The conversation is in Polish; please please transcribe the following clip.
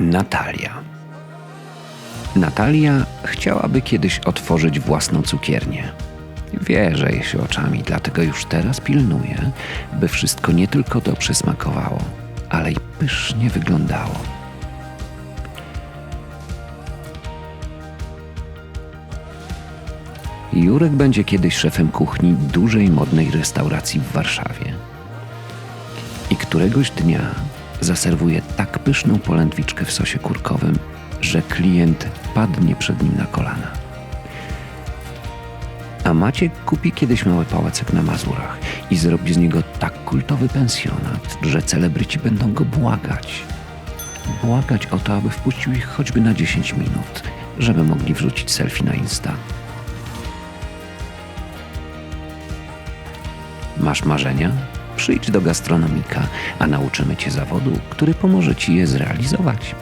Natalia. Natalia chciałaby kiedyś otworzyć własną cukiernię. Wie, że je się oczami, dlatego już teraz pilnuje, by wszystko nie tylko dobrze smakowało, ale i pysznie wyglądało. Jurek będzie kiedyś szefem kuchni dużej modnej restauracji w Warszawie. I któregoś dnia zaserwuje tak pyszną polędwiczkę w sosie kurkowym, że klient padnie przed nim na kolana. A Maciek kupi kiedyś mały pałacek na Mazurach i zrobi z niego tak kultowy pensjonat, że celebryci będą go błagać. Błagać o to, aby wpuścił ich choćby na 10 minut, żeby mogli wrzucić selfie na Insta. Masz marzenia? Przyjdź do gastronomika, a nauczymy Cię zawodu, który pomoże Ci je zrealizować.